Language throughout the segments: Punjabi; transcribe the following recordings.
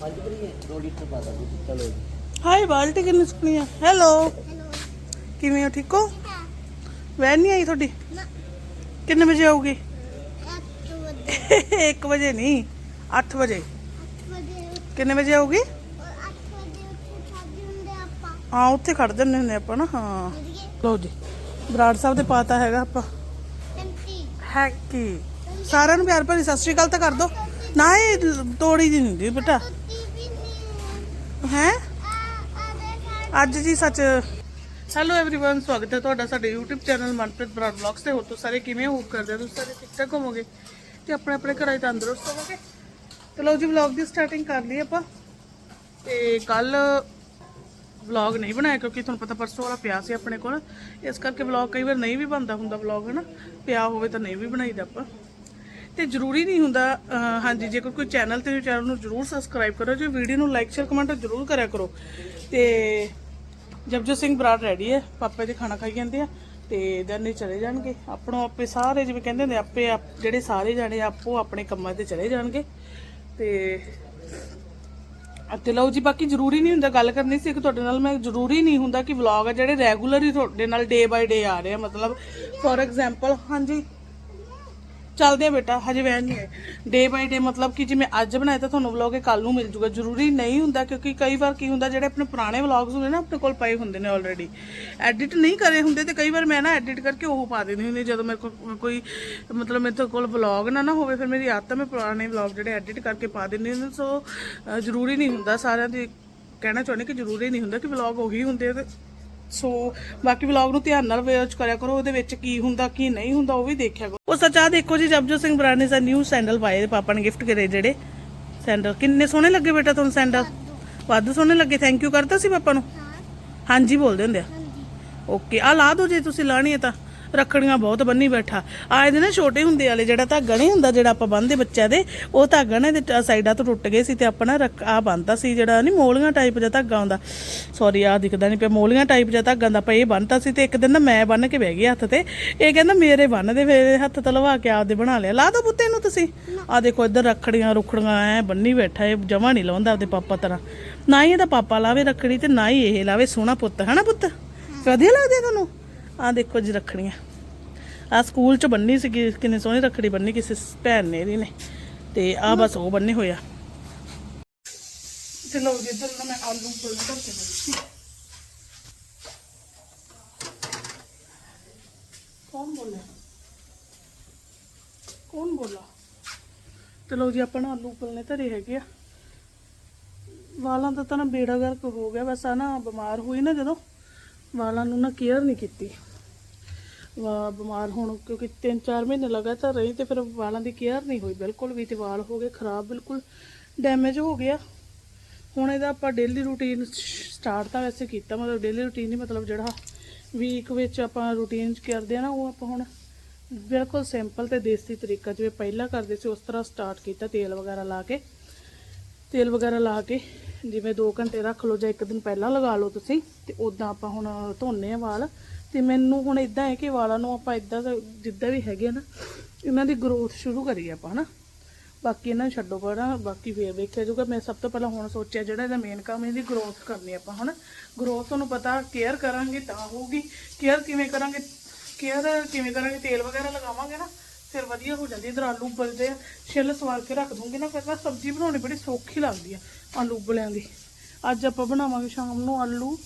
ਪੰਜ ਵਾਰੀ ਹੈ 2 ਲੀਟਰ ਪਾ ਦਾਂਗੇ ਚਲੋ ਜੀ। ਹਾਈ ਬਾਲਟੀ ਕਿੰਨੀ ਸੁਣੀ ਆ। ਹੈਲੋ। ਕਿਵੇਂ ਹੋ ਠੀਕ ਹੋ? ਵੈਨ ਨਹੀਂ ਆਈ ਤੁਹਾਡੀ? ਕਿੰਨੇ ਵਜੇ ਆਊਗੀ? 1 ਵਜੇ। ਨਹੀਂ 8 ਵਜੇ। ਕਿੰਨੇ ਵਜੇ ਆਊਗੀ? ਹਾਂ ਉੱਥੇ ਖੜ ਜੰਨੇ ਹੁੰਦੇ ਆਪਾਂ ਨਾ ਹਾਂ। ਲਓ ਜੀ ਬਰਾੜ ਸਾਹਿਬ ਦੇ ਪਾਤਾ ਹੈਗਾ ਆਪਾਂ। ਹੈਕੀ ਸਾਰਿਆਂ ਨੂੰ ਪਿਆਰ ਭਰੀ ਸਤਿ ਸ਼੍ਰੀ ਅਕਾਲ ਤਾਂ ਕਰ ਦੋ। ਨਾ ਇਹ ਤੋੜੀ ਦੀ ਨਹੀਂ ਹੁੰਦੀ ਬੇਟਾ। ਹੈ ਅੱਜ ਜੀ ਸੱਚ ਹੈਲੋ एवरीवन ਸਵਾਗਤ ਹੈ ਤੁਹਾਡਾ ਸਾਡੇ YouTube channel Manpreet Brar vlogs ਤੇ ਹੋ ਤੁਸੀਂ ਸਾਰੇ ਕਿਵੇਂ ਹੋ ਕਰਦੇ ਹੋ ਤੁਸੀਂ ਸਾਰੇ ਠੀਕ ਠਾਕ ਹੋਵੋਗੇ ਤੇ ਆਪਣੇ ਆਪਣੇ ਘਰਾਂ 'ਚ ਤੰਦਰੁਸਤ ਹੋਵੋਗੇ ਤੇ ਲਓ ਜੀ ਵਲੌਗ ਦੀ ਸਟਾਰਟਿੰਗ ਕਰ ਲਈ ਆਪਾਂ ਤੇ ਕੱਲ ਵਲੌਗ ਨਹੀਂ ਬਣਾਇਆ ਕਿਉਂਕਿ ਤੁਹਾਨੂੰ ਪਤਾ ਪਰਸੋਂ ਵਾਲਾ ਪਿਆ ਸੀ ਆਪਣੇ ਕੋਲ ਇਸ ਕਰਕੇ ਵਲੌਗ ਕਈ ਵਾਰ ਨਹੀਂ ਵੀ ਬਣਦਾ ਹੁੰਦਾ ਵਲੌਗ ਹਨਾ ਪਿਆ ਹੋਵੇ ਤਾਂ ਨਹੀਂ ਵੀ ਬਣਾਈਦਾ ਆਪਾਂ ਤੇ ਜ਼ਰੂਰੀ ਨਹੀਂ ਹੁੰਦਾ ਹਾਂਜੀ, ਜੇਕਰ ਕੋਈ ਚੈਨਲ ਤੇ ਚੈਨਲ ਨੂੰ ਜਰੂਰ ਸਬਸਕ੍ਰਾਈਬ ਕਰੋ ਜੇ ਵੀਡੀਓ ਨੂੰ ਲਾਈਕ ਸ਼ੇਅਰ ਕਮੈਂਟ ਜਰੂਰ ਕਰਿਆ ਕਰੋ। ਤੇ ਜਪਜੋ ਸਿੰਘ ਬਰਾੜ ਰੈਡੀ ਹੈ, ਪਾਪੇ ਦੇ ਖਾਣਾ ਖਾਈ ਜਾਂਦੇ ਆ, ਤੇ ਦਰਨੇ ਚਲੇ ਜਾਣਗੇ। ਆਪਣੋ ਆਪੇ ਸਾਰੇ, ਜਿਵੇਂ ਕਹਿੰਦੇ ਹੁੰਦੇ ਆਪੇ ਆਪ- ਜਿਹੜੇ ਸਾਰੇ ਜਾਣੇ ਆਪੋ ਆਪਣੇ ਕੰਮਾਂ ਤੇ ਚਲੇ ਜਾਣਗੇ। ਤੇ ਅਤੇ ਲਓ ਜੀ, ਬਾਕੀ ਜ਼ਰੂਰੀ ਨਹੀਂ ਹੁੰਦਾ ਗੱਲ ਕਰਨੀ ਸੀ, ਕਿ ਤੁਹਾਡੇ ਨਾਲ ਮੈਂ ਜ਼ਰੂਰੀ ਨਹੀਂ ਹੁੰਦਾ ਕਿ ਵਲੌਗ ਆ ਜਿਹੜੇ ਰੈਗੂਲਰ ਹੀ ਤੁਹਾਡੇ ਨਾਲ ਡੇ ਬਾਈ ਡੇ ਆ ਰਹੇ ਆ। ਮਤਲਬ ਫੋਰ ਐਗਜ਼ਾਮਪਲ ਹਾਂਜੀ ਚੱਲਦੇ ਆ ਬੇਟਾ, ਹਜੇ ਵੈਨ ਨਹੀਂ ਹੈ ਡੇ ਬਾਈ ਡੇ ਮਤਲਬ ਕਿ ਜਿਵੇਂ ਅੱਜ ਬਣਾਇਆ ਤਾਂ ਤੁਹਾਨੂੰ ਵਲੌਗ ਇਹ ਕੱਲ ਨੂੰ ਮਿਲ ਜੂਗਾ। ਜ਼ਰੂਰੀ ਨਹੀਂ ਹੁੰਦਾ ਕਿਉਂਕਿ ਕਈ ਵਾਰ ਕੀ ਹੁੰਦਾ, ਜਿਹੜੇ ਆਪਣੇ ਪੁਰਾਣੇ ਵਲੌਗਸ ਹੁੰਦੇ ਨਾ, ਆਪਣੇ ਕੋਲ ਪਏ ਹੁੰਦੇ ਨੇ ਆਲਰੇਡੀ ਐਡਿਟ ਨਹੀਂ ਕਰੇ ਹੁੰਦੇ ਤੇ ਕਈ ਵਾਰ ਮੈਂ ਨਾ ਐਡਿਟ ਕਰਕੇ ਉਹ ਪਾ ਦਿੰਦੀ ਹੁੰਦੀ ਜਦੋਂ ਮੇਰੇ ਕੋਲ ਕੋਈ ਮਤਲਬ ਮੇਰੇ ਕੋਲ ਵਲੌਗ ਨਾ ਨਾ ਹੋਵੇ, ਫਿਰ ਮੇਰੀ ਆਦਤ ਹੈ ਮੈਂ ਪੁਰਾਣੇ ਵਲੌਗ ਜਿਹੜੇ ਐਡਿਟ ਕਰਕੇ ਪਾ ਦਿੰਦੀ ਹੁੰਦੀ ਸੋ ਜ਼ਰੂਰੀ ਨਹੀਂ ਹੁੰਦਾ ਸਾਰਿਆਂ ਦੀ ਕਹਿਣਾ ਚਾਹੁੰਦੀ ਕਿ ਜ਼ਰੂਰੀ ਨਹੀਂ ਹੁੰਦਾ ਕਿ ਵਲੌਗ ਉਹੀ ਹੁੰਦੇ ਆ ਤੇ ਸੋ ਬਾਕੀ ਵਲੌਗ ਨੂੰ ਧਿਆਨ ਨਾਲ ਵਾਚ ਕਰਿਆ ਕਰੋ ਉਹਦੇ ਵਿੱਚ ਕੀ ਹੁੰਦਾ ਕੀ ਨਹੀਂ ਹੁੰਦਾ ਉਹ ਵੀ ਦੇਖਿਆ ਕਰੋ। ਉਹ ਸੱਚਾ ਦੇਖੋ ਜੀ ਜਪਜੋਤ ਸਿੰਘ ਬਰਾੜ ਨੇ ਸਾ ਨਿਊ ਸੈਂਡਲ ਪਾਏ ਪਾਪਾ ਨੇ ਗਿਫਟ ਕਰੇ ਜਿਹੜੇ। ਸੈਂਡਲ ਕਿੰਨੇ ਸੋਹਣੇ ਲੱਗੇ ਬੇਟਾ ਤੁਹਾਨੂੰ ਸੈਂਡਲ ਵਾਧੂ ਸੋਹਣੇ ਲੱਗੇ ਥੈਂਕ ਯੂ ਕਰਤਾ ਸੀ ਪਾਪਾ ਨੂੰ? ਹਾਂਜੀ ਬੋਲਦੇ ਹੁੰਦੇ ਆ। ਓਕੇ ਆ ਲਾ ਦੋ ਜੇ ਤੁਸੀਂ ਲਾਣੀ ਹੈ ਤਾਂ। ਰੱਖੜੀਆਂ ਬਹੁਤ ਬੰਨੀ ਬੈਠਾ। ਆਏ ਦੇ ਨਾ ਛੋਟੇ ਹੁੰਦੇ ਵਾਲੇ ਜਿਹੜਾ ਧਾਗਾ ਨਹੀਂ ਹੁੰਦਾ, ਜਿਹੜਾ ਆਪਾਂ ਬੰਨਦੇ ਬੱਚਿਆਂ ਦੇ, ਉਹ ਧਾਗਾ ਨਾ ਇਹਦੇ ਸਾਈਡਾਂ ਤੋਂ ਟੁੱਟ ਗਏ ਸੀ ਤੇ ਆਪਣਾ ਰੱਖ ਆ ਬੰਨਤਾ ਸੀ ਜਿਹੜਾ ਨਹੀਂ ਮੋਲੀਆਂ ਟਾਈਪ ਜਿਹਾ ਧਾਗਾ ਹੁੰਦਾ। ਸੌਰੀ ਆ ਦਿਖਦਾ ਨਹੀਂ ਪਿਆ। ਮੋਲੀਆਂ ਟਾਈਪ ਜਿਹਾ ਧਾਗਾ ਦਾ ਆਪਾਂ ਇਹ ਬੰਨਤਾ ਸੀ ਤੇ ਇੱਕ ਦਿਨ ਨਾ ਮੈਂ ਬੰਨ ਕੇ ਬਹਿ ਗਈ ਹੱਥ ਤੇ। ਇਹ ਕਹਿੰਦਾ, ਮੇਰੇ ਬੰਨ ਦੇ ਫੇਰ ਹੱਥ ਤੇ ਲਵਾ ਕੇ ਆਪਦੇ ਬਣਾ ਲਿਆ। ਲਾ ਦੋ ਪੁੱਤੇ ਨੂੰ ਤੁਸੀਂ। ਆ ਦੇਖੋ, ਇੱਧਰ ਰੱਖੜੀਆਂ ਰੁਖੜੀਆਂ ਐ ਬੰਨੀ ਬੈਠਾ ਇਹ, ਜਮਾ ਨਹੀਂ ਲਾਉਂਦਾ ਆਪਦੇ ਪਾਪਾ ਤਰ੍ਹਾਂ। ਨਾ ਹੀ ਇਹਦਾ ਪਾਪਾ ਲਾਵੇ ਰੱਖੜੀ ਤੇ ਨਾ ਹੀ ਇਹ ਲਾਵੇ ਸੋਹਣਾ ਪੁੱਤ। ਹਨਾ ਪੁੱਤ? ਵਧੀਆ ਲੱਗਦੀ ਆ ਤੁਹਾਨੂੰ ਆ ਦੇਖੋ ਜੀ ਰੱਖੜੀਆਂ। ਆ ਸਕੂਲ ਚ ਬੰਨੀ ਸੀ ਕਿੰਨੇ ਸੋਹਣੀ ਰੱਖੜੀ ਬੰਨੀ ਕਿਸੇ ਭੈਣ ਨੇ ਇਹਦੀ ਨੇ। ਤੇ ਆ ਬਸ ਉਹ ਬੰਨੇ ਹੋਇਆ ਤੇ ਲਓ ਜੀ, ਇੱਧਰ ਨਾ ਮੈਂ ਆਲੂ ਬੋਲ ਕਰਕੇ ਬੋਲਦੀ ਕੌਣ ਬੋਲਿਆ? ਕੌਣ ਬੋਲਾ ਚਲੋ ਜੀ, ਆਪਾਂ ਨਾ ਆਲੂ ਉਬਲਨੇ ਧਰੇ ਹੈਗੇ ਆ। ਵਾਲਾਂ ਦਾ ਤਾਂ ਨਾ ਬੇੜਾ ਗਰਕ ਹੋ ਗਿਆ, ਬਸ ਆ ਨਾ ਬਿਮਾਰ ਹੋਈ ਨਾ ਜਦੋਂ, ਵਾਲਾਂ ਨੂੰ ਨਾ ਕੇਅਰ ਨਹੀਂ ਕੀਤੀ। ਬਿਮਾਰ ਹੋਣ, ਕਿਉਂਕਿ 3-4 ਮਹੀਨੇ ਲਗਾਤਾਰ ਰਹੀ ਤੇ ਫਿਰ ਵਾਲਾਂ ਦੀ ਕੇਅਰ ਨਹੀਂ ਹੋਈ, ਬਿਲਕੁਲ ਵੀ ਤੇ ਵਾਲ ਹੋ ਗਏ ਖਰਾਬ, ਬਿਲਕੁਲ ਡੈਮੇਜ ਹੋ ਗਿਆ। ਹੁਣ ਇਹਦਾ ਆਪਾਂ ਡੇਲੀ ਰੂਟੀਨ ਸਟਾਰਟ ਤਾਂ ਵੈਸੇ ਕੀਤਾ, ਮਤਲਬ ਡੇਲੀ ਰੂਟੀਨ ਹੀ ਮਤਲਬ ਜਿਹੜਾ ਵੀਕ ਵਿੱਚ ਆਪਾਂ ਰੂਟੀਨ ਚ ਕਰਦੇ ਆ ਨਾ, ਉਹ ਆਪਾਂ ਹੁਣ ਬਿਲਕੁਲ ਸਿੰਪਲ ਤੇ ਦੇਸੀ ਤਰੀਕਾ, ਜਿਵੇਂ ਪਹਿਲਾਂ ਕਰਦੇ ਸੀ, ਉਸ ਤਰ੍ਹਾਂ ਸਟਾਰਟ ਕੀਤਾ ਤੇਲ ਵਗੈਰਾ ਲਾ ਕੇ। ਤੇਲ ਵਗੈਰਾ ਲਾ ਕੇ ਜਿਵੇਂ 2 ਘੰਟੇ ਰੱਖ ਲਓ ਜਾਂ ਇੱਕ ਦਿਨ ਪਹਿਲਾਂ ਲਗਾ ਲਓ ਤੁਸੀਂ, ਤੇ ਉਦਾਂ ਆਪਾਂ ਹੁਣ ਧੋਨੇ ਆ ਵਾਲ। ਤੇ ਮੈਨੂੰ ਹੁਣ ਇਦਾਂ ਹੈ ਕਿ ਵਾਲਾਂ ਨੂੰ ਆਪਾਂ ਇਦਾਂ ਜਿੱਦਾਂ ਵੀ ਹੈਗੇ ਆ ਨਾ, ਇਹਨਾਂ ਦੀ ਗਰੋਥ ਸ਼ੁਰੂ ਕਰੀਏ ਆਪਾਂ, ਹਨਾ? ਬਾਕੀ ਇਹਨਾਂ ਨੂੰ ਛੱਡੋ ਪਰਾਂ ਬਾਕੀ ਫੇਰ ਵੇਖਿਆ ਜਾਊਗਾ। ਮੈਂ ਸਭ ਤੋਂ ਪਹਿਲਾਂ ਹੁਣ ਸੋਚਿਆ ਜਿਹੜਾ ਇਹਦਾ ਮੇਨ ਕੰਮ ਇਹਦੀ ਗਰੋਥ ਕਰਨੀ ਆਪਾਂ, ਹਨਾ? ਗਰੋਥ ਤੁਹਾਨੂੰ ਪਤਾ ਕੇਅਰ ਕਰਾਂਗੇ ਤਾਂ ਹੋਊਗੀ। ਕੇਅਰ ਕਿਵੇਂ ਕਰਾਂਗੇ? ਕੇਅਰ ਕਿਵੇਂ ਕਰਾਂਗੇ? ਤੇਲ ਵਗੈਰਾ ਲਗਾਵਾਂਗੇ ਨਾ, ਫਿਰ ਵਧੀਆ ਹੋ ਜਾਂਦੀ ਇਧਰ ਆਲੂ ਉਬਲਦੇ ਆ। ਛਿੱਲ ਸਵਾਰ ਕੇ ਰੱਖ ਦੂੰਗੀ ਨਾ, ਫਿਰ ਨਾ ਸਬਜ਼ੀ ਬਣਾਉਣੀ ਬੜੀ ਸੌਖੀ ਲੱਗਦੀ ਆ, ਆਲੂ ਉਬਲਿਆਂ ਦੀ। ਅੱਜ ਆਪਾਂ ਬਣਾਵਾਂਗੇ ਸ਼ਾਮ ਨੂੰ ਆਲੂ,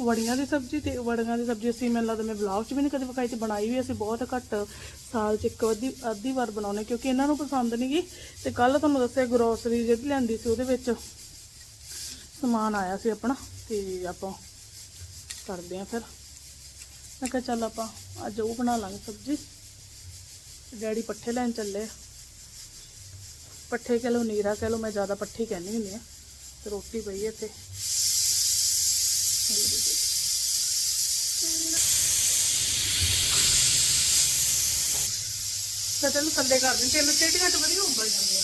ਵੜੀਆਂ ਦੀ ਸਬਜ਼ੀ ਤੇ ਵੜੀਆਂ ਦੀ ਸਬਜ਼ੀ ਅਸੀਂ ਮੈਨੂੰ ਲੱਗਦਾ ਮੈਂ ਵਲੌਗ 'ਚ ਵੀ ਨਹੀਂ ਕਦੇ ਵਿਖਾਈ ਤੇ ਬਣਾਈ ਵੀ, ਅਸੀਂ ਬਹੁਤ ਘੱਟ ਸਾਲ 'ਚ ਇੱਕ ਅੱਧੀ ਅੱਧੀ ਵਾਰ ਬਣਾਉਨੇ ਕਿਉਂਕਿ ਇਹਨਾਂ ਨੂੰ ਪਸੰਦ ਨਹੀਂ ਗਈ ਤੇ ਕੱਲ ਤੁਹਾਨੂੰ ਦੱਸਿਆ ਗਰੋਸਰੀ ਜਿਹੜੀ ਲੈਂਦੀ ਸੀ ਉਹਦੇ ਵਿੱਚ ਸਮਾਨ ਆਇਆ ਸੀ ਆਪਣਾ ਤੇ ਆਪਾਂ ਕਰਦੇ ਆ ਫਿਰ। ਮੈਂ ਕਿਹਾ ਚੱਲ ਆਪਾਂ ਅੱਜ ਉਹ ਬਣਾ ਲਾਂਗੇ ਸਬਜ਼ੀ। ਡੈਡੀ ਪੱਠੇ ਲੈਣ ਚੱਲੇ ਪੱਠੇ ਕਹਿ ਲਓ, ਨੀਰਾ ਕਹਿ ਲਓ, ਮੈਂ ਜ਼ਿਆਦਾ ਪੱਠੇ ਕਹਿੰਦੀ ਹੁੰਦੀ ਆ ਰੋਟੀ ਪਈ ਹੈ ਇੱਥੇ। ਤਾਂ ਤੈਨੂੰ ਥੱਲੇ ਕਰ ਦਿੰਦੇ, ਤੈਨੂੰ ਚੇਟੀਆਂ ਚ ਵਧੀਆ ਉੱਬਲ ਜਾਂਦੇ ਆ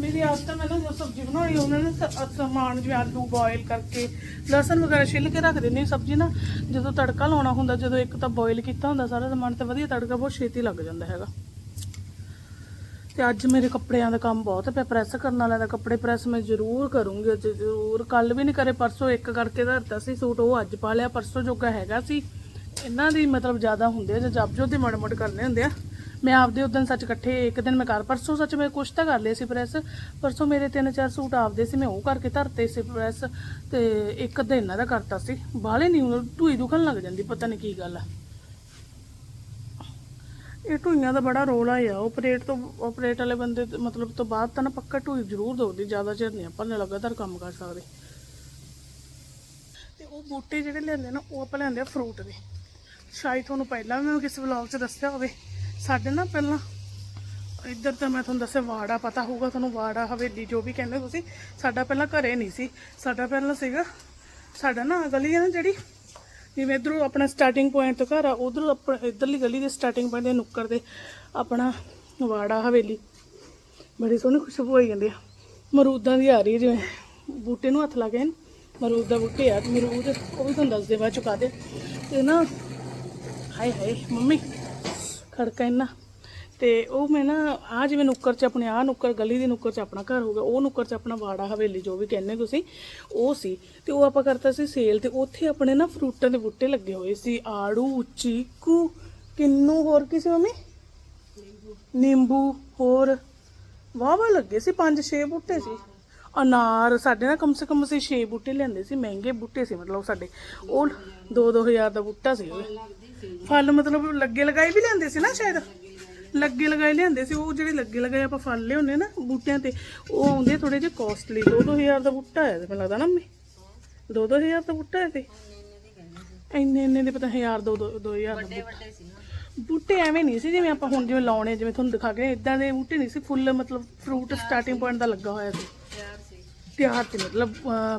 ਮੇਰੀ ਆਦਤ ਹੈ ਮੈਂ ਨਾ ਜਦੋਂ ਸਬਜ਼ੀ ਬਣਾਉਣੀ ਉਹਨਾਂ ਨੇ ਸਮਾਨ ਜਿਵੇਂ ਆਲੂ ਬੋਇਲ ਕਰਕੇ, ਲਸਣ ਵਗੈਰਾ ਛਿੱਲ ਕੇ ਰੱਖ ਦਿੰਦੀ ਸਬਜ਼ੀ ਨਾ। ਜਦੋਂ ਤੜਕਾ ਲਾਉਣਾ ਹੁੰਦਾ, ਜਦੋਂ ਇੱਕ ਤਾਂ ਬੋਇਲ ਕੀਤਾ ਹੁੰਦਾ, ਸਾਰਾ ਸਮਾਨ ਤੇ ਵਧੀਆ ਤੜਕਾ, ਬਹੁਤ ਛੇਤੀ ਲੱਗ ਜਾਂਦਾ ਹੈਗਾ। ਤੇ ਅੱਜ ਮੇਰੇ ਕੱਪੜਿਆਂ ਦਾ ਕੰਮ ਬਹੁਤ ਪਿਆ ਪ੍ਰੈਸ ਕਰਨ ਵਾਲਿਆਂ ਦਾ ਕੱਪੜੇ ਪ੍ਰੈਸ ਮੈਂ ਜ਼ਰੂਰ ਕਰੂੰਗੀ ਅੱਜ ਜ਼ਰੂਰ। ਕੱਲ ਵੀ ਨਹੀਂ ਕਰੇ, ਪਰਸੋਂ ਇੱਕ ਕਰਕੇ ਧਰਤਾ ਸੀ ਸੂਟ, ਉਹ ਅੱਜ ਪਾ ਲਿਆ, ਪਰਸੋਂ ਜੋਗਾ ਹੈਗਾ ਸੀ। ਇਹਨਾਂ ਦੀ ਮਤਲਬ ਜ਼ਿਆਦਾ ਹੁੰਦੇ ਆ, ਜਾਂ ਜਪਜੋ ਦੇ ਮਾੜੇ ਮੋਟੇ ਕਰਨੇ ਹੁੰਦੇ ਆ। ਮੈਂ ਆਪਦੇ ਉਦੋਂ ਸੱਚ ਇਕੱਠੇ, ਇੱਕ ਦਿਨ ਮੈਂ ਕਰ ਪਰਸੋਂ ਸੱਚ ਮੈਂ ਕੁਛ ਤਾਂ ਕਰ ਲਿਆ ਸੀ ਪ੍ਰੈਸ ਪਰਸੋਂ ਮੇਰੇ ਤਿੰਨ ਚਾਰ ਸੂਟ ਆਪਦੇ ਸੀ, ਮੈਂ ਉਹ ਕਰਕੇ ਧਰਤੇ ਸੀ ਪ੍ਰੈਸ ਤੇ ਇੱਕ ਅੱਧਾ ਇਹਨਾਂ ਦਾ ਕਰਤਾ ਸੀ। ਬਾਹਲੇ ਨਹੀਂ ਢੂਈ ਦੁਖਣ ਲੱਗ ਜਾਂਦੀ, ਪਤਾ ਨਹੀਂ ਕੀ ਗੱਲ ਆ। ਇਹ ਢੂਈਆਂ ਦਾ ਬੜਾ ਰੋਲ ਆ ਆਪਰੇਟ ਤੋਂ ਆਪਰੇਟ ਵਾਲੇ ਬੰਦੇ ਮਤਲਬ ਤੋਂ ਬਾਅਦ ਤਾਂ ਨਾ ਪੱਕਾ ਢੂਈ ਜ਼ਰੂਰ ਦੋਦੀ ਜ਼ਿਆਦਾ ਚਿਰ ਨਹੀਂ ਆਪਾਂ ਨੇ ਲਗਾਤਾਰ ਕੰਮ ਕਰ ਸਕਦੇ। ਤੇ ਉਹ ਬੂਟੇ ਜਿਹੜੇ ਲਿਆਂਦੇ ਨਾ, ਉਹ ਆਪਾਂ ਲਿਆਂਦੇ ਆ ਫਰੂਟ ਦੇ। ਸ਼ਾਇਦ ਤੁਹਾਨੂੰ ਪਹਿਲਾਂ ਵੀ ਮੈਂ ਕਿਸੇ ਵਲੌਗ 'ਚ ਦੱਸਿਆ ਹੋਵੇ, ਸਾਡੇ ਨਾ ਪਹਿਲਾਂ, ਇੱਧਰ ਤਾਂ ਮੈਂ ਤੁਹਾਨੂੰ ਦੱਸਿਆ ਵਾੜਾ, ਪਤਾ ਹੋਊਗਾ ਤੁਹਾਨੂੰ ਵਾੜਾ, ਹਵੇਲੀ ਜੋ ਵੀ ਕਹਿੰਦੇ ਤੁਸੀਂ, ਸਾਡਾ ਪਹਿਲਾਂ ਘਰੇ ਨਹੀਂ ਸੀ। ਸਾਡਾ ਪਹਿਲਾਂ ਸੀਗਾ, ਸਾਡਾ ਨਾ ਗਲੀ ਹੈ ਨਾ ਜਿਹੜੀ ਜਿਵੇਂ ਇਧਰੋਂ ਆਪਣਾ ਸਟਾਰਟਿੰਗ ਪੁਆਇੰਟ ਤੋਂ ਘਰ ਆ, ਉਧਰ ਇਧਰਲੀ ਗਲੀ ਦੇ ਸਟਾਰਟਿੰਗ ਪੁਆਇੰਟ ਦੇ ਨੁੱਕਰ ਦੇ ਆਪਣਾ ਵਾੜਾ ਹਵੇਲੀ। ਬੜੀ ਸੋਹਣੀ ਖੁਸ਼ਬੂ ਹੋਈ ਜਾਂਦੀ ਆ। ਮਰੂਦਾਂ ਦੀ ਆ ਰਹੀ ਹੈ ਜਿਵੇਂ ਬੂਟੇ ਨੂੰ ਹੱਥ ਲਾ ਕੇ ਮਰੂਦ ਦਾ ਬੂਟੇ ਆ, ਮਰੂਦ ਉਹ ਵੀ ਤੁਹਾਨੂੰ ਦੱਸ ਦੇ ਬਾਅਦ ਚੁਕਾ ਦੇ। ਤੇ ਨਾ, ਹਾਏ ਹਾਏ, ਮੰਮੀ, ਖੜਕਾ ਇੰਨਾ। ਤੇ ਉਹ ਮੈਂ ਨਾ ਆ ਜਿਵੇਂ ਨੁੱਕਰ ਚ ਆਪਣੇ ਆ ਨੁੱਕਰ ਗਲੀ ਦੀ ਨੁੱਕਰ ਚ ਆਪਣਾ ਘਰ ਹੋ ਗਿਆ ਉਹ ਨੁੱਕਰ ਚ ਆਪਣਾ ਵਾੜਾ ਹਵੇਲੀ ਜੋ ਵੀ ਕਹਿੰਦੇ ਤੁਸੀਂ ਉਹ ਸੀ। ਤੇ ਉਹ ਆਪਾਂ ਕਰਤਾ ਸੀ ਸੇਲ ਤੇ ਉੱਥੇ ਆਪਣੇ ਨਾ ਫਰੂਟਾਂ ਦੇ ਬੂਟੇ ਲੱਗੇ ਹੋਏ ਸੀ ਆੜੂ ਚੀਕੂ ਕਿੰਨੂ ਹੋਰ ਕੀ ਸੀ ਮੰਮੀ? ਨਿੰਬੂ। ਹੋਰ। ਵਾਹ ਵਾਹ ਲੱਗੇ ਸੀ ਪੰਜ ਛੇ ਬੂਟੇ ਸੀ। ਅਨਾਰ ਸਾਡੇ ਨਾ ਕਮ ਸੇ ਕਮ ਅਸੀਂ ਛੇ ਬੂਟੇ ਲਿਆਂਦੇ ਸੀ ਮਹਿੰਗੇ ਬੂਟੇ ਸੀ ਮਤਲਬ ਸਾਡੇ। ਉਹ 2-2000 ਦਾ ਬੂਟਾ ਸੀ। ਫਲ ਮਤਲਬ ਲੱਗੇ ਲਗਾਏ ਵੀ ਲਿਆਂਦੇ ਸੀ ਨਾ ਸ਼ਾਇਦ? ਲੱਗੇ ਲਗਾਏ ਲਿਆਂਦੇ ਸੀ, ਉਹ ਜਿਹੜੇ ਲੱਗੇ ਲਗਾਏ ਆਪਾਂ ਫਲ ਲਿਆਉਂਦੇ ਨਾ ਬੂਟਿਆਂ ਤੇ, ਉਹ ਆਉਂਦੇ ਥੋੜੇ ਜਿਹੇ ਕੋਸਟਲੀ 2-2000 ਦਾ ਬੂਟਾ ਹੈ ਮੈਨੂੰ ਲੱਗਦਾ ਨਾ ਮੰਮੀ 2-2000 ਦਾ ਬੂਟਾ ਹੈ ਤੇ। ਇੰਨੇ ਇੰਨੇ ਦੇ ਪਤਾ 1000 ਦੋ 2000 ਦਾ ਬੂਟਾ। ਬੂਟੇ ਐਵੇਂ ਨਹੀਂ ਸੀ ਜਿਵੇਂ ਆਪਾਂ ਹੁਣ ਜਿਵੇਂ ਲਾਉਣੇ, ਜਿਵੇਂ ਤੁਹਾਨੂੰ ਦਿਖਾ ਕੇ ਇਦਾਂ ਦੇ ਬੂਟੇ ਨਹੀਂ ਸੀ, ਫੁੱਲ ਮਤਲਬ ਫਰੂਟ ਸਟਾਰਟਿੰਗ ਪੁਆਇੰਟ ਦਾ ਲੱਗਾ ਹੋਇਆ ਸੀ। ਤਿਆਰ ਸੀ ਮਤਲਬ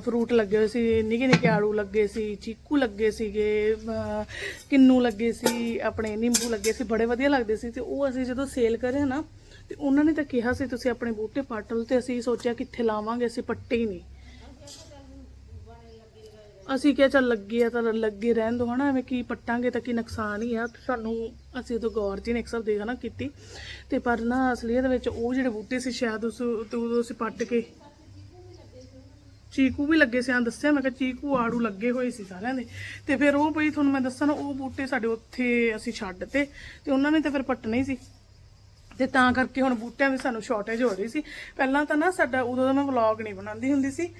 ਫਰੂਟ ਲੱਗੇ ਹੋਏ ਸੀ, ਨਿੱਕੇ ਨਿੱਕੇ ਆੜੂ ਲੱਗੇ ਸੀ, ਚੀਕੂ ਲੱਗੇ ਸੀਗੇ ਕਿੰਨੂ ਲੱਗੇ ਸੀ, ਆਪਣੇ ਨਿੰਬੂ ਲੱਗੇ ਸੀ, ਬੜੇ ਵਧੀਆ ਲੱਗਦੇ ਸੀ ਤੇ ਉਹ ਅਸੀਂ ਜਦੋਂ ਸੇਲ ਕਰੇ ਨਾ, ਤੇ ਉਹਨਾਂ ਨੇ ਤਾਂ ਕਿਹਾ ਸੀ, ਤੁਸੀਂ ਆਪਣੇ ਬੂਟੇ ਪੱਟ ਲਓ ਤੇ ਅਸੀਂ ਸੋਚਿਆ ਕਿੱਥੇ ਲਾਵਾਂਗੇ, ਅਸੀਂ ਪੱਟੇ ਹੀ ਨਹੀਂ। ਅਸੀਂ ਕਿਹਾ, ਚੱਲ ਲੱਗੇ ਆ ਤਾਂ ਲੱਗੇ ਰਹਿਣ ਦੋ ਹਨਾ, ਐਵੇਂ ਕੀ ਪੱਟਾਂਗੇ ਤਾਂ ਕੀ ਨੁਕਸਾਨ ਹੀ ਆ। ਸਾਨੂੰ, ਅਸੀਂ ਉਦੋਂ ਗੌਰ ਜੀ ਨੇ ਇੱਕ ਸਭ ਦੇਖ ਨਾ ਕੀਤੀ। ਤੇ ਪਰ ਨਾ, ਅਸਲੀਅਤ ਦੇ ਵਿੱਚ ਉਹ ਜਿਹੜੇ ਬੂਟੇ ਸੀ, ਸ਼ਾਇਦ ਉਸ ਤੇ ਅਸੀਂ ਪੱਟ ਕੇ ਚੀਕੂ ਵੀ ਲੱਗੇ ਸੀ ਦੱਸਿਆ, ਮੈਂ ਕਿਹਾ ਚੀਕੂ ਆੜੂ ਲੱਗੇ ਹੋਏ ਸੀ ਸਾਰਿਆਂ ਦੇ। ਤੇ ਫਿਰ ਉਹ ਬਈ ਤੁਹਾਨੂੰ ਮੈਂ ਦੱਸਾਂ ਨਾ, ਉਹ ਬੂਟੇ ਸਾਡੇ ਉੱਥੇ ਅਸੀਂ ਛੱਡ ਤੇ ਤੇ ਉਹਨਾਂ ਨੇ ਤਾਂ ਫਿਰ ਪੱਟਣੇ ਹੀ ਸੀ। ਤੇ ਤਾਂ ਕਰਕੇ ਹੁਣ ਬੂਟਿਆਂ ਦੀ ਸਾਨੂੰ ਸ਼ਾਰਟੇਜ ਹੋ ਰਹੀ ਸੀ। ਪਹਿਲਾਂ ਤਾਂ ਨਾ ਸਾਡਾ ਉਦੋਂ ਦਾ ਮੈਂ ਵਲੌਗ ਨਹੀਂ ਬਣਾਉਂਦੀ ਹੁੰਦੀ ਸੀ।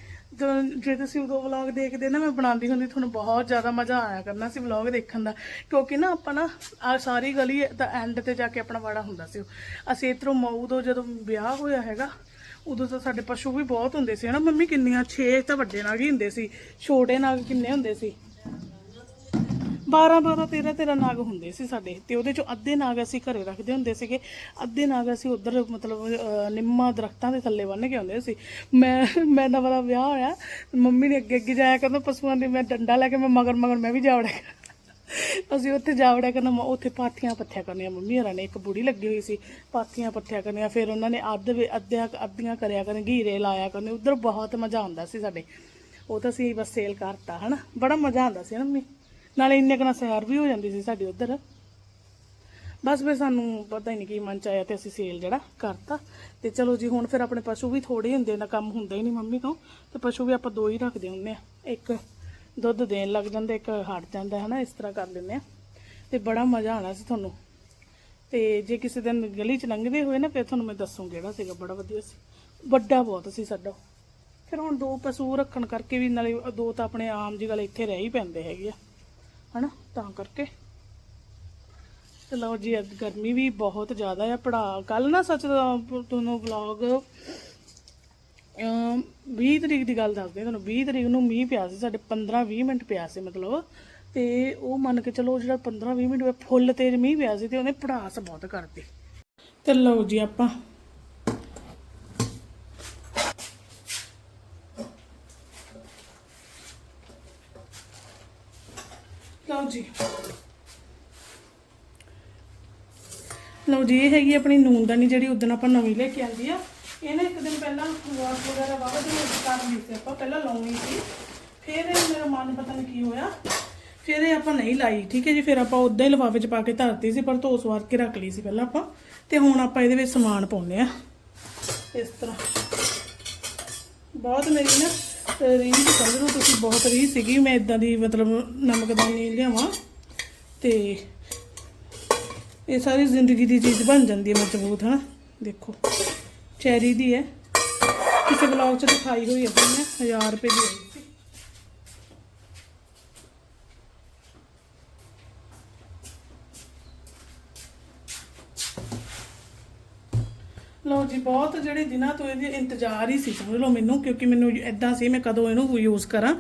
ਜੇ ਤੁਸੀਂ ਉਦੋਂ ਵਲੌਗ ਦੇਖਦੇ ਨਾ, ਮੈਂ ਬਣਾਉਂਦੀ ਹੁੰਦੀ, ਤੁਹਾਨੂੰ ਬਹੁਤ ਜ਼ਿਆਦਾ ਮਜ਼ਾ ਆਇਆ ਕਰਨਾ ਸੀ ਵਲੌਗ ਦੇਖਣ ਦਾ। ਕਿਉਂਕਿ ਨਾ ਆਪਾਂ ਨਾ, ਆ ਸਾਰੀ ਗਲੀ ਦਾ ਐਂਡ ਤੇ ਜਾ ਕੇ ਆਪਣਾ ਵਾੜਾ ਹੁੰਦਾ ਸੀ ਅਸੀਂ ਇਧਰੋਂ ਉਦੋਂ ਜਦੋਂ ਵਿਆਹ ਹੋਇਆ ਹੈਗਾ ਉਦੋਂ ਤਾਂ ਸਾਡੇ ਪਸ਼ੂ ਵੀ ਬਹੁਤ ਹੁੰਦੇ ਸੀ ਹਨਾ? ਮੰਮੀ ਕਿੰਨੀਆਂ 6 ਤਾਂ ਵੱਡੇ ਨਾਗ ਹੀ ਹੁੰਦੇ ਸੀ ਛੋਟੇ ਨਾਗ ਕਿੰਨੇ ਹੁੰਦੇ ਸੀ? 12 12 13 13 ਨਾਗ ਹੁੰਦੇ ਸੀ ਸਾਡੇ ਤੇ ਉਹਦੇ ਚੋਂ ਅੱਧੇ ਨਾਗ ਅਸੀਂ ਘਰੇ ਰੱਖਦੇ ਹੁੰਦੇ ਸੀਗੇ ਅੱਧੇ ਨਾਗ ਅਸੀਂ ਉਧਰ ਮਤਲਬ ਅਹ, ਨਿੰਮਾਂ ਦਰਖਤਾਂ ਦੇ ਥੱਲੇ ਬੰਨ ਕੇ ਆਉਂਦੇ ਸੀ। ਮੈਂ ਮੈਂ ਨਵਾਂ ਦਾ ਵਿਆਹ ਹੋਇਆ ਮੰਮੀ ਨੇ ਅੱਗੇ ਅੱਗੇ ਜਾਇਆ ਕਰਨਾ ਪਸ਼ੂਆਂ ਦੇ ਮੈਂ ਡੰਡਾ ਲੈ ਕੇ ਮੈਂ ਮਗਰ ਮਗਰ ਮੈਂ ਵੀ ਜਾ ਵੜਿਆ ਅਸੀਂ ਉੱਥੇ ਜਾ ਵੜਿਆ ਕਰਨਾ, ਮ- ਉੱਥੇ ਪਾਥੀਆਂ ਪੱਥਿਆ ਕਰਨੀਆਂ, ਮੰਮੀ ਹਰਾਂ ਨੇ ਇੱਕ ਬੁੜੀ ਲੱਗੀ ਹੋਈ ਸੀ, ਪਾਥੀਆਂ ਪੱਥਿਆ ਕਰਨੀਆਂ, ਫਿਰ ਉਹਨਾਂ ਨੇ ਅੱਧ ਵੇ- ਅੱਧਿਆਂ, ਅੱਧੀਆਂ ਕਰਿਆ ਕਰਨ, ਘੀਰੇ ਲਾਇਆ ਕਰਨੇ, ਉਧਰ ਬਹੁਤ ਮਜ਼ਾ ਆਉਂਦਾ ਸੀ ਸਾਡੇ। ਉਹ ਤਾਂ ਅਸੀਂ ਬਸ ਸੇਲ ਕਰਤਾ, ਹਨਾ? ਬੜਾ ਮਜ਼ਾ ਆਉਂਦਾ ਸੀ ਨਾ ਮੰਮੀ। ਨਾਲੇ ਇੰਨੇ ਕੁ ਨਾਲ ਸੈਰ ਵੀ ਹੋ ਜਾਂਦੀ ਸੀ ਸਾਡੀ ਉਧਰ। ਬਸ ਫਿਰ ਸਾਨੂੰ ਪਤਾ ਹੀ ਨਹੀਂ ਕੀ ਮਨ ਚ ਆਇਆ ਤੇ ਅਸੀਂ ਸੇਲ ਜਿਹੜਾ ਕਰਤਾ। ਤੇ ਚਲੋ ਜੀ, ਹੁਣ ਫਿਰ ਆਪਣੇ ਪਸ਼ੂ ਵੀ ਥੋੜੇ ਹੁੰਦੇ ਨਾ, ਕੰਮ ਹੁੰਦਾ ਹੀ ਨਹੀਂ ਮੰਮੀ ਤੋਂ। ਤੇ ਪਸ਼ੂ ਵੀ ਆਪਾਂ ਦੋ ਹੀ ਰੱਖਦੇ ਹੁੰਦੇ ਆ, ਇੱਕ ਦੁੱਧ ਦੇਣ ਲੱਗ ਜਾਂਦਾ, ਇੱਕ ਹਟ ਜਾਂਦਾ ਹੈ ਨਾ ਇਸ ਤਰ੍ਹਾਂ ਕਰ ਲੈਂਦੇ ਆ। ਤੇ ਬੜਾ ਮਜ਼ਾ ਆਣਾ ਸੀ ਤੁਹਾਨੂੰ। ਤੇ ਜੇ ਕਿਸੇ ਦਿਨ ਗਲੀ ਚ ਲੰਘਦੇ ਹੋਏ ਨਾ, ਫਿਰ ਤੁਹਾਨੂੰ ਮੈਂ ਦੱਸੂ ਕਿਹੜਾ ਸੀਗਾ, ਬੜਾ ਵਧੀਆ ਸੀ। ਵੱਡਾ ਬਹੁਤ ਸੀ ਸਾਡਾ। ਫਿਰ ਹੁਣ ਦੋ ਪਸ਼ੂ ਰੱਖਣ ਕਰਕੇ ਵੀ ਨਾਲੇ ਦੋ ਤਾਂ ਆਪਣੇ ਆਮ ਜੀ ਗੱਲ ਇੱਥੇ ਰਹਿ ਹੀ ਪੈਂਦੇ ਹੈਗੇ ਆ, ਹਨਾ, ਤਾਂ ਕਰਕੇ। ਤੇ ਲਓ ਜੀ, ਅੱਜ ਗਰਮੀ ਵੀ ਬਹੁਤ ਜ਼ਿਆਦਾ ਆ। ਪੜਾ ਕੱਲ ਨਾ ਸੱਚ ਤੁਹਾਨੂੰ ਵਲੌਗ 20 ਤਰੀਕ ਦੀ ਗੱਲ ਦੱਸਦੇ ਤੁਹਾਨੂੰ। 20 ਤਰੀਕ ਨੂੰ ਮੀਂਹ ਪਿਆ ਸੀ ਸਾਡੇ 15 20 ਮਿੰਟ ਪਿਆ ਸੀ ਮਤਲਬ। ਤੇ ਉਹ ਮੰਨ ਕੇ ਚਲੋ ਜਿਹੜਾ 15 20 ਮਿੰਟ ਹੋਇਆ, ਫੁੱਲ ਤੇਜ਼ ਮੀਂਹ ਪਿਆ ਸੀ ਤੇ ਉਹਨੇ ਪੜਾਸ ਬਹੁਤ ਕਰਤੀ। ਤੇ ਲਓ ਜੀ ਆਪਾਂ। ਲਓ ਜੀ। ਲਓ ਜੀ ਇਹ ਹੈਗੀ ਆਪਣੀ ਨੂਨਦਾਨੀ ਜਿਹੜੀ ਉਦੋਂ ਆਪਾਂ ਨਵੀਂ ਲੈ ਕੇ ਆਂਦੀ ਆ। ਇਹਨੇ ਇੱਕ ਦਿਨ ਪਹਿਲਾਂ ਵਾਸ਼ ਵਗੈਰਾ ਵਾਵਾ ਦੇ ਕਰ ਲਈ ਸੀ ਆਪਾਂ ਪਹਿਲਾਂ ਲਾਉਣੀ ਸੀ। ਫਿਰ ਇਹ ਮੇਰਾ ਮਨ ਪਤਾ ਨਹੀਂ ਕੀ ਹੋਇਆ। ਫਿਰ ਇਹ ਆਪਾਂ ਨਹੀਂ ਲਾਈ, ਠੀਕ ਹੈ ਜੀ? ਫਿਰ ਆਪਾਂ ਉਦਾਂ ਹੀ ਲਫ਼ਾਫੇ 'ਚ ਪਾ ਕੇ ਧਰਤੀ ਸੀ, ਪਰ ਧੋ ਸਵਾਰ ਕੇ ਰੱਖ ਲਈ ਸੀ ਪਹਿਲਾਂ ਆਪਾਂ। ਤੇ ਹੁਣ ਆਪਾਂ ਇਹਦੇ ਵਿੱਚ ਸਮਾਨ ਪਾਉਂਦੇ ਆ ਇਸ ਤਰ੍ਹਾਂ। ਬਹੁਤ ਮੇਰੀ ਨਾ, ਅਹ ਰੀਝ ਸਮਝ ਲਓ ਤੁਸੀਂ, ਬਹੁਤ ਰੀਸ ਸੀਗੀ। ਮੈਂ ਇਦਾਂ ਦੀ ਮਤਲਬ ਨਮਕਦਾਨੀ ਲਿਆਵਾਂ। ਤੇ ਇਹ ਸਾਰੀ ਜ਼ਿੰਦਗੀ ਦੀ ਚੀਜ਼ ਬਣ ਜਾਂਦੀ ਹੈ ਮਜ਼ਬੂਤ, ਹਨਾ? ਦੇਖੋ। ਚੈਰੀ ਦੀ ਹੈ। ਕਿਸੇ ਬਲੌਗ 'ਚ ਦਿਖਾਈ ਹੋਈ ਹੈ ਮੈਂ 1000 ਰੁਪਏ ਦੀ ਆਈ ਸੀ। ਲਓ ਜੀ, ਬਹੁਤ ਜਿਹੜੇ ਦਿਨਾਂ ਤੋਂ ਇਹਦੇ ਇੰਤਜ਼ਾਰ ਹੀ ਸੀ, ਸਮਝ ਲਓ ਮੈਨੂੰ, ਕਿਉਂਕਿ ਮੈਨੂੰ ਇਦਾਂ ਸੀ, ਮੈਂ ਕਦੋਂ ਇਹਨੂੰ ਯੂਜ਼ ਕਰਾਂ,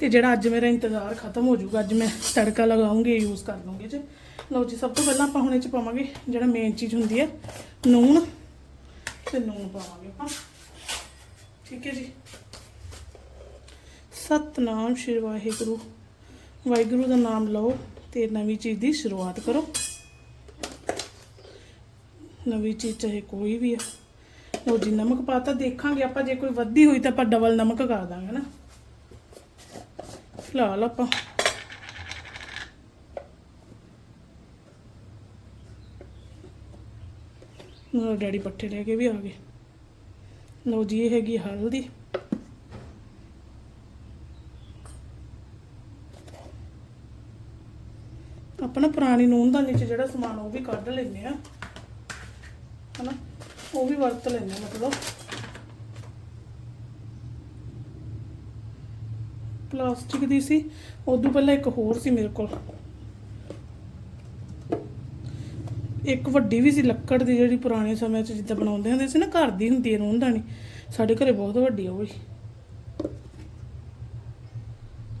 ਤੇ ਜਿਹੜਾ ਅੱਜ ਮੇਰਾ ਇੰਤਜ਼ਾਰ ਖਤਮ ਹੋ ਜਾਊਗਾ, ਅੱਜ ਮੈਂ ਤੜਕਾ ਲਗਾਉਂਗੀ ਯੂਜ਼ ਕਰ ਲੂੰਗੀ ਜੀ। ਲਓ ਜੀ, ਸਭ ਤੋਂ ਪਹਿਲਾਂ ਆਪਾਂ ਹੁਣ ਇਹ ਚ ਪਾਵਾਂਗੇ ਜਿਹੜਾ ਮੇਨ ਚੀਜ਼ ਹੁੰਦੀ ਹੈ, ਨੂਣ। ਤੇ ਨੂਣ ਪਾਵਾਂਗੇ ਆਪਾਂ ਠੀਕ ਹੈ ਜੀ। ਸਤਨਾਮ ਸ਼੍ਰੀ ਵਾਹਿਗੁਰੂ। ਵਾਹਿਗੁਰੂ ਦਾ ਨਾਮ ਲਓ ਤੇ ਨਵੀਂ ਚੀਜ਼ ਦੀ ਸ਼ੁਰੂਆਤ ਕਰੋ। ਨਵੀਂ ਚੀਜ਼ ਚਾਹੇ ਕੋਈ ਵੀ ਆ। ਲਓ ਜੀ, ਨਮਕ ਪਾਤਾ ਦੇਖਾਂਗੇ, ਆਪਾਂ ਜੇ ਕੋਈ ਵੱਧੀ ਹੋਈ ਤਾਂ ਆਪਾਂ ਡਬਲ ਨਮਕ ਕਰ ਦਾਂਗੇ ਨਾ। ਫਿਲਹਾਲ ਆਪਾਂ ਮੇਰਾ ਡੈਡੀ ਪੱਠੇ ਲੈ ਕੇ ਵੀ ਆ ਗਏ। ਲਓ ਜੀ, ਇਹ ਹੈਗੀ ਹਲਦੀ। ਆਪਣਾ ਪੁਰਾਣੀ ਨੂਨ ਚ ਜਿਹੜਾ ਸਮਾਨ ਉਹ ਵੀ ਕੱਢ ਲੈਂਦੇ ਆ। ਹਨਾ? ਉਹ ਵੀ ਵਰਤ ਲੈਂਦੇ ਆ, ਮਤਲਬ। ਪਲਾਸਟਿਕ ਦੀ ਸੀ। ਉਦੋਂ ਪਹਿਲਾਂ ਇੱਕ ਹੋਰ ਸੀ ਮੇਰੇ ਕੋਲ। ਇੱਕ ਵੱਡੀ ਵੀ ਸੀ ਲੱਕੜ ਦੀ ਜਿਹੜੀ ਪੁਰਾਣੇ ਸਮੇਂ 'ਚ ਜਿੱਦਾਂ ਬਣਾਉਂਦੇ ਹੁੰਦੇ ਸੀ ਨਾ, ਘਰ ਦੀ ਹੁੰਦੀ ਹੈ ਰੋਂਦਾਣੀ ਸਾਡੇ ਘਰੇ ਬਹੁਤ ਵੱਡੀ ਉਹ ਵੀ।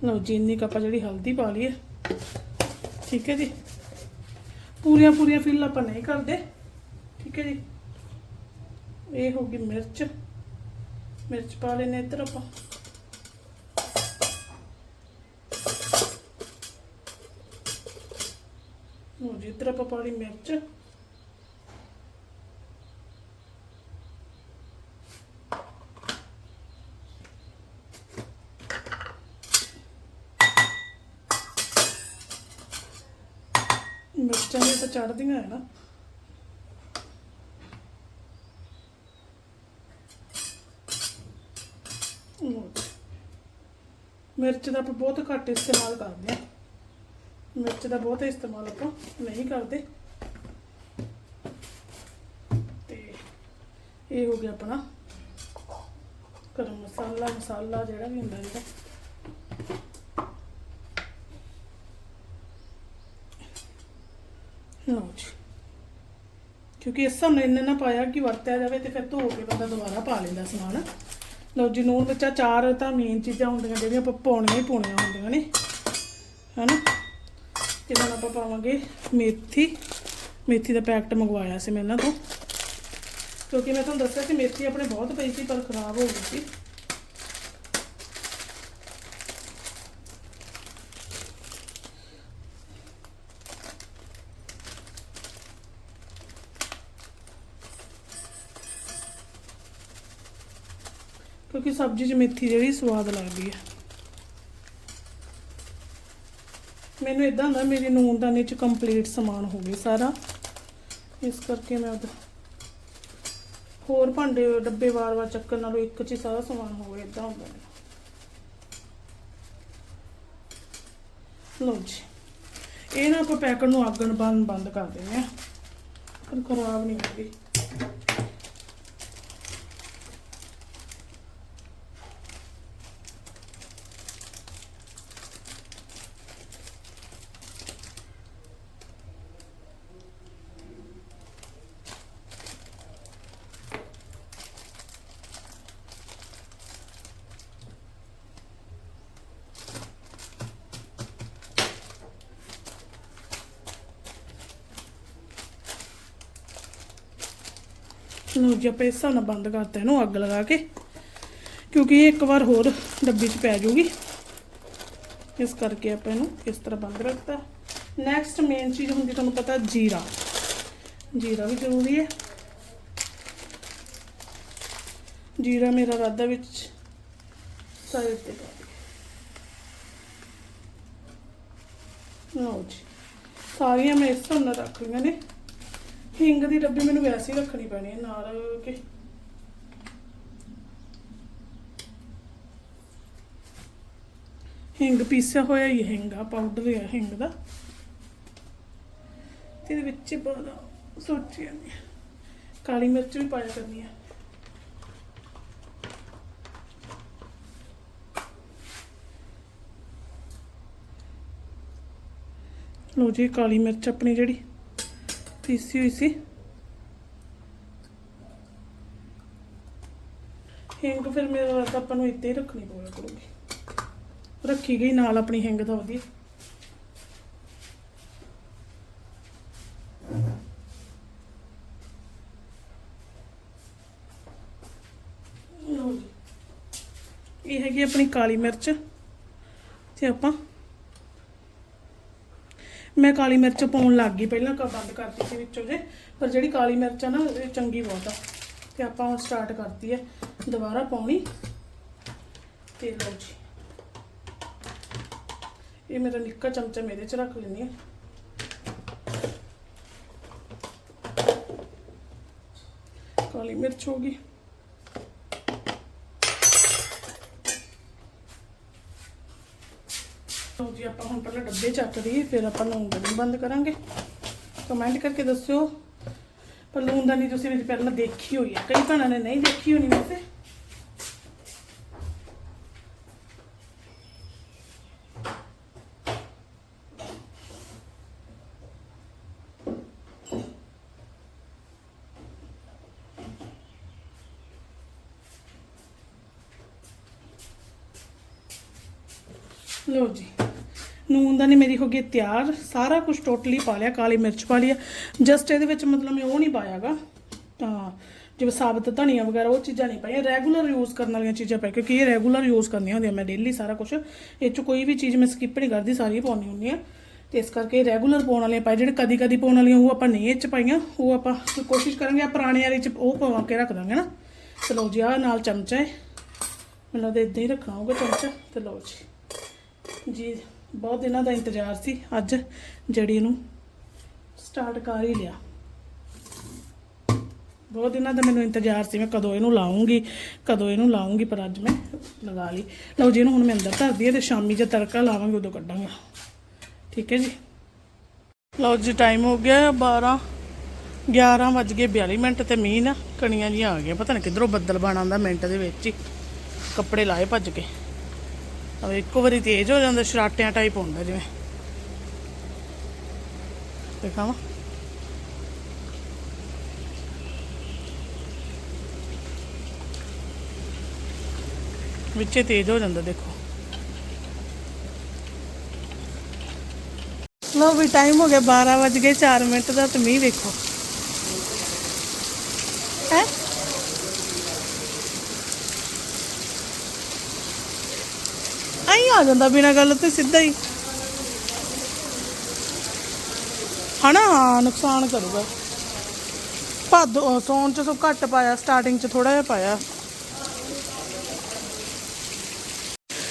ਲਓ ਜੀ, ਇੰਨੀ ਕੁ ਆਪਾਂ ਜਿਹੜੀ ਹਲਦੀ ਪਾ ਲਈਏ ਠੀਕ ਹੈ ਜੀ। ਪੂਰੀਆਂ ਪੂਰੀਆਂ ਫਿਲ ਆਪਾਂ ਨਹੀਂ ਕਰਦੇ। ਠੀਕ ਹੈ ਜੀ। ਇਹ ਹੋ ਗਈ ਮਿਰਚ। ਮਿਰਚ ਪਾ ਲੈਨੇ ਇੱਧਰ ਆਪਾਂ। ਜੀ ਇੱਧਰ ਆਪਾਂ ਪਾਣੀ ਮਿਰਚ ਮਿਰਚਾਂ ਵੀ ਤਾਂ ਚੜਦੀਆਂ ਹੈ ਨਾ ਮਿਰਚ ਦਾ ਆਪਾਂ ਬਹੁਤ ਘੱਟ ਇਸਤੇਮਾਲ ਕਰਦੇ ਹਾਂ ਮਿਰਚ ਦਾ ਬਹੁਤ ਇਸਤੇਮਾਲ ਆਪਾਂ ਨਹੀਂ ਕਰਦੇ। ਤੇ ਇਹ ਹੋ ਗਿਆ ਆਪਣਾ ਗਰਮ ਮਸਾਲਾ ਮਸਾਲਾ ਜਿਹੜਾ ਵੀ ਹੁੰਦਾ ਇਹਦਾ। ਲਓ ਜੀ। ਕਿਉਂਕਿ ਇਸ ਸਮੇਂ ਇੰਨੇ ਨਾ ਪਾਇਆ ਕਿ ਵਰਤਿਆ ਜਾਵੇ ਤੇ ਫਿਰ ਧੋ ਕੇ ਬੰਦਾ ਦੁਬਾਰਾ ਪਾ ਲੈਂਦਾ ਸਮਾਨ। ਲਓ ਜੀ ਨੂਨ ਵਿੱਚ ਚਾਰ ਤਾਂ ਮੇਨ ਚੀਜ਼ਾਂ ਹੁੰਦੀਆਂ ਜਿਹੜੀਆਂ ਆਪਾਂ ਪਾਉਣੀਆਂ ਹੀ ਪਾਉਣੀਆਂ ਹੁੰਦੀਆਂ ਨੇ। ਹਨਾ? ਤੇ ਹੁਣ ਆਪਾਂ ਪਾਵਾਂਗੇ ਮੇਥੀ। ਮੇਥੀ ਦਾ ਪੈਕਟ ਮੰਗਵਾਇਆ ਸੀ ਮੈਂ ਇਹਨਾਂ ਤੋਂ। ਕਿਉਂਕਿ ਮੈਂ ਤੁਹਾਨੂੰ ਦੱਸਿਆ ਸੀ ਮੇਥੀ ਆਪਣੇ ਬਹੁਤ ਪਈ ਸੀ, ਪਰ ਖਰਾਬ ਹੋ ਗਈ ਸੀ। ਕਿਉਂਕਿ ਸਬਜ਼ੀ 'ਚ ਮੇਥੀ ਜਿਹੜੀ ਸਵਾਦ ਲੱਗਦੀ ਹੈ। ਮੈਨੂੰ ਇਦਾਂ ਹੁੰਦਾ, ਮੇਰੀ ਨੂਨਦਾਨੇ 'ਚ ਕੰਪਲੀਟ ਸਮਾਨ ਹੋ ਹੋਵੇ ਸਾਰਾ। ਇਸ ਕਰਕੇ ਮੈਂ ਉਹਦਾ ਹੋਰ ਭਾਂਡੇ, ਡੱਬੇ ਵਾਰ-ਵਾਰ ਚੱਕਣ ਨਾਲੋਂ ਇੱਕ 'ਚ ਹੀ ਸਾਰਾ ਸਮਾਨ ਹੋ ਗਿਆ ਇਦਾਂ ਹੁੰਦਾ ਮੈਨੂੰ। ਲਓ ਜੀ, ਇਹ ਨਾ ਆਪਾਂ ਪੈਕਟ ਨੂੰ ਆਗਣ ਬੰਦ ਬੰਦ ਕਰ ਦਿੰਦੇ ਆ ਪਰ ਖਰਾਬ ਨਹੀਂ ਹੋਗੀ ਲਓ ਜੀ ਆਪਾਂ ਇਸ ਹਿਸਾਬ ਨਾਲ ਬੰਦ ਕਰਤਾ ਇਹਨੂੰ ਅੱਗ ਲਗਾ ਕੇ, ਕਿਉਂਕਿ ਇਹ ਇੱਕ ਵਾਰ ਹੋਰ ਡੱਬੀ 'ਚ ਪੈ ਜਾਊਗੀ। ਇਸ ਕਰਕੇ ਆਪਾਂ ਇਹਨੂੰ ਇਸ ਤਰ੍ਹਾਂ ਬੰਦ ਰੱਖਤਾ ਨੈਕਸਟ ਮੇਨ ਚੀਜ਼ ਹੁੰਦੀ ਤੁਹਾਨੂੰ ਪਤਾ ਜੀਰਾ। ਜੀਰਾ ਵੀ ਜ਼ਰੂਰੀ ਹੈ। ਜੀਰਾ ਮੇਰਾ ਰਾਦਾ ਵਿੱਚ ਸਾਈਡ ਤੇ ਪਾ ਦਿਓ। ਲਓ ਜੀ। ਸਾਰੀਆਂ ਮੈਂ ਇਸ ਹਿਸਾਬ ਨਾਲ ਰੱਖ ਲਈਆਂ ਨੇ। ਹਿੰਗ ਦੀ ਡੱਬੀ ਮੈਨੂੰ ਵੈਸੇ ਹੀ ਰੱਖਣੀ ਪੈਣੀ ਹੈ, ਨਾਲ ਕਿ ਹਿੰਗ ਪੀਸਿਆ ਹੋਇਆ ਹੀ ਹਿੰਗ ਆ ਪਾਊਡਰ ਹੈ ਹਿੰਗ ਦਾ। ਤੇ ਇਹਦੇ ਵਿੱਚ ਬੜਾ ਸੋਚਿਆ ਨਹੀਂ ਕਾਲੀ ਮਿਰਚ ਵੀ ਪਾਇਆ ਕਰਨੀ ਹੈ ਲੋ ਜੀ ਕਾਲੀ ਮਿਰਚ ਆਪਣੀ ਜਿਹੜੀ ਪੀਸੀ ਹੋਈ ਹਿੰਗ ਫਿਰ ਮੇਰੇ ਲੱਗਦਾ ਆਪਾਂ ਨੂੰ ਇੱਦਾਂ ਹੀ ਰੱਖਣੀ ਪਊਗਾ ਕਰੂਗੀ ਰੱਖੀ ਗਈ ਨਾਲ ਆਪਣੀ ਹਿੰਗ ਤਾਂ ਵਧੀਆ। ਇਹ ਹੈਗੀ ਆਪਣੀ ਕਾਲੀ ਮਿਰਚ। ਤੇ ਆਪਾਂ ਮੈਂ ਕਾਲੀ ਮਿਰਚ ਪਾਉਣ ਲੱਗ ਗਈ, ਪਹਿਲਾਂ ਕਾ ਬੰਦ ਕਰਤੀ ਸੀ ਵਿੱਚੋਂ ਜੇ, ਪਰ ਜਿਹੜੀ ਕਾਲੀ ਮਿਰਚ ਆ ਨਾ, ਇਹ ਚੰਗੀ ਬਹੁਤ ਆ। ਤੇ ਆਪਾਂ ਹੁਣ ਸਟਾਰਟ ਕਰਤੀ ਹੈ ਦੁਬਾਰਾ ਪਾਉਣੀ। ਤੇ ਲਓ ਜੀ। ਇਹ ਮੇਰਾ ਨਿੱਕਾ ਚਮਚਾ ਮੇਰੇ ਚ ਰੱਖ ਲੈਣੀ ਹੈ ਕਾਲੀ ਮਿਰਚ ਹੋ ਗਈ ਲਓ ਜੀ, ਆਪਾਂ ਹੁਣ ਪਹਿਲਾਂ ਡੱਬੇ ਚੱਕ ਦਈਏ ਫਿਰ ਆਪਾਂ ਲੂਣ ਨੂੰ ਬੰਦ ਕਰਾਂਗੇ। ਕਮੈਂਟ ਕਰਕੇ ਦੱਸਿਓ। ਪਰ ਲੂਣ ਦਾ ਨਹੀਂ ਤੁਸੀਂ ਵਿੱਚ ਪਹਿਲਾਂ ਦੇਖੀ ਹੋਈ ਹੈ। ਕਈ ਭੈਣਾਂ ਨੇ ਨਹੀਂ ਦੇਖੀ ਹੋਣੀ ਵੈਸੇ। ਲਓ ਜੀ। ਨੂਨ ਦਾ ਨਹੀਂ ਮੇਰੀ ਹੋ ਗਈ ਤਿਆਰ। ਸਾਰਾ ਕੁਝ ਟੋਟਲੀ ਪਾ ਲਿਆ, ਕਾਲੀ ਮਿਰਚ ਪਾ ਲਿਆ ਜਸਟ ਇਹਦੇ ਵਿੱਚ ਮਤਲਬ ਮੈਂ ਉਹ ਨਹੀਂ ਪਾਇਆਗਾ। ਤਾਂ ਜਿਵੇਂ ਸਾਬਤ ਧਨੀਆ ਵਗੈਰਾ, ਉਹ ਚੀਜ਼ਾਂ ਨਹੀਂ ਪਾਈਆਂ। ਰੈਗੂਲਰ ਯੂਜ਼ ਕਰਨ ਵਾਲੀਆਂ ਚੀਜ਼ਾਂ ਪਾਈ ਕਿਉਂਕਿ ਇਹ ਰੈਗੂਲਰ ਯੂਜ਼ ਕਰਨੀਆਂ ਹੁੰਦੀਆਂ। ਮੈਂ ਡੇਲੀ ਸਾਰਾ ਕੁਝ ਇਹ ਚ ਕੋਈ ਵੀ ਚੀਜ਼ ਮੈਂ ਸਕਿਪ ਨਹੀਂ ਕਰਦੀ ਸਾਰੀ ਪਾਉਣੀ ਹੁੰਦੀ ਆ। ਤੇ ਇਸ ਕਰਕੇ ਰੈਗੂਲਰ ਪਾਉਣ ਵਾਲੀਆਂ ਪਾਈ ਜਿਹੜੇ ਕਦੀ ਕਦੀ ਪਾਉਣ ਵਾਲੀਆਂ, ਉਹ ਆਪਾਂ ਨਹੀਂ ਇਹ ਚ ਪਾਈਆਂ। ਉਹ ਆਪਾਂ ਕੋਸ਼ਿਸ਼ ਕਰਾਂਗੇ, ਆ ਪੁਰਾਣੇ ਵਾਲੇ ਚ ਉਹ ਪਵਾ ਕੇ ਰੱਖ ਦਾਂਗੇ ਨਾ। ਤੇ ਲਓ ਜੀ, ਆਹ ਨਾਲ ਚਮਚਾ ਹੈ ਮੈਨੂੰ ਤਾਂ ਇਦਾਂ ਹੀ ਰੱਖਣਾ ਹੋਊਗਾ ਚਮਚਾ। ਤੇ ਲਓ ਜੀ। ਜੀ। ਬਹੁਤ ਦਿਨਾਂ ਦਾ ਇੰਤਜ਼ਾਰ ਸੀ। ਅੱਜ ਜਿਹੜੀ ਇਹਨੂੰ ਸਟਾਰਟ ਕਰ ਹੀ ਲਿਆ। ਬਹੁਤ ਦਿਨਾਂ ਦਾ ਮੈਨੂੰ ਇੰਤਜ਼ਾਰ ਸੀ, ਮੈਂ ਕਦੋਂ ਇਹਨੂੰ ਲਾਉਂਗੀ ਕਦੋਂ ਇਹਨੂੰ ਲਾਉਂਗੀ ਪਰ ਅੱਜ ਮੈਂ ਲਗਾ ਲਈ। ਲਓ ਜੀ, ਇਹਨੂੰ ਹੁਣ ਮੈਂ ਅੰਦਰ ਧਰਦੀ ਹੈ ਤੇ ਸ਼ਾਮੀ ਜੇ ਤੜਕਾ ਲਾਵਾਂਗੇ, ਉਦੋਂ ਕੱਢਾਂਗਾ। ਠੀਕ ਹੈ ਜੀ? ਲਓ ਜੀ ਟਾਈਮ ਹੋ ਗਿਆ 12 11 ਵੱਜ ਗਏ 42 ਮਿੰਟ ਤੇ ਮੀਂਹ ਨਾ ਕਣੀਆਂ ਜੀਆਂ ਆ ਗਈਆਂ। ਪਤਾ ਨਹੀਂ ਕਿੱਧਰੋਂ ਬੱਦਲ ਬਣ ਆਉਂਦਾ ਮਿੰਟ ਦੇ ਵਿੱਚ ਹੀ। ਕੱਪੜੇ ਲਾਏ ਭੱਜ ਕੇ। ਅਵੇ ਇੱਕੋ ਵਾਰੀ ਤੇਜ਼ ਹੋ ਜਾਂਦਾ ਸ਼ਰਾਟਿਆਂ ਟਾਈਪ ਹੁੰਦਾ ਜਿਵੇਂ। ਦਿਖਾਵਾਂ। ਵਿੱਚੇ ਤੇਜ਼ ਹੋ ਜਾਂਦਾ, ਦੇਖੋ। ਲੋ ਵੀ ਟਾਈਮ ਹੋ ਗਿਆ 12 ਵਜ ਗਏ 4 ਮਿੰਟ ਦਾ ਤੇ ਮੀਂਹ ਵੇਖੋ। ਹੈ? ਆ ਜਾਂਦਾ ਬਿਨਾਂ ਗੱਲ ਤੇ ਸਿੱਧਾ ਹੀ। ਹਨਾ? ਹਾਂ, ਨੁਕਸਾਨ ਕਰੂਗਾ। ਭਾਦੋ ਸੌਣ ਚ ਸੋ ਘੱਟ ਪਾਇਆ ਸਟਾਰਟਿੰਗ ਚ ਥੋੜਾ ਜਿਹਾ ਪਾਇਆ।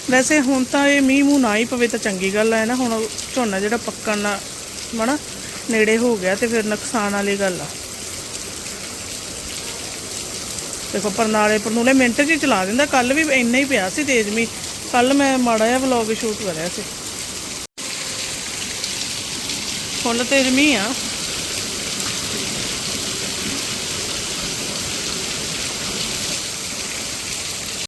ਵੈਸੇ ਹੁਣ ਤਾਂ ਇਹ ਮੀਂਹ ਮੂੰਹ ਨਾ ਹੀ ਪਵੇ ਤਾਂ ਚੰਗੀ ਗੱਲ ਹੈ ਨਾ? ਹੁਣ ਝੋਨਾ ਜਿਹੜਾ ਪੱਕਣ ਨਾਲ ਮਣਾ ਨੇੜੇ ਹੋ ਗਿਆ ਤੇ ਫਿਰ ਨੁਕਸਾਨ ਵਾਲੀ ਗੱਲ ਆ। ਦੇਖੋ ਪਰਨਾਲੇ ਪਰਨੂਲੇ ਮਿੰਟ 'ਚ ਹੀ ਚਲਾ ਦਿੰਦਾ। ਕੱਲ ਵੀ ਇੰਨਾ ਹੀ ਪਿਆ ਸੀ ਤੇਜ਼ ਮੀਂਹ। ਕੱਲ ਮੈਂ ਮਾੜਾ ਜਿਹਾ ਵਲੌਗ ਸ਼ੂਟ ਕਰਿਆ ਸੀ। ਹੁਣ ਤੇ ਮੀਂਹ ਆ।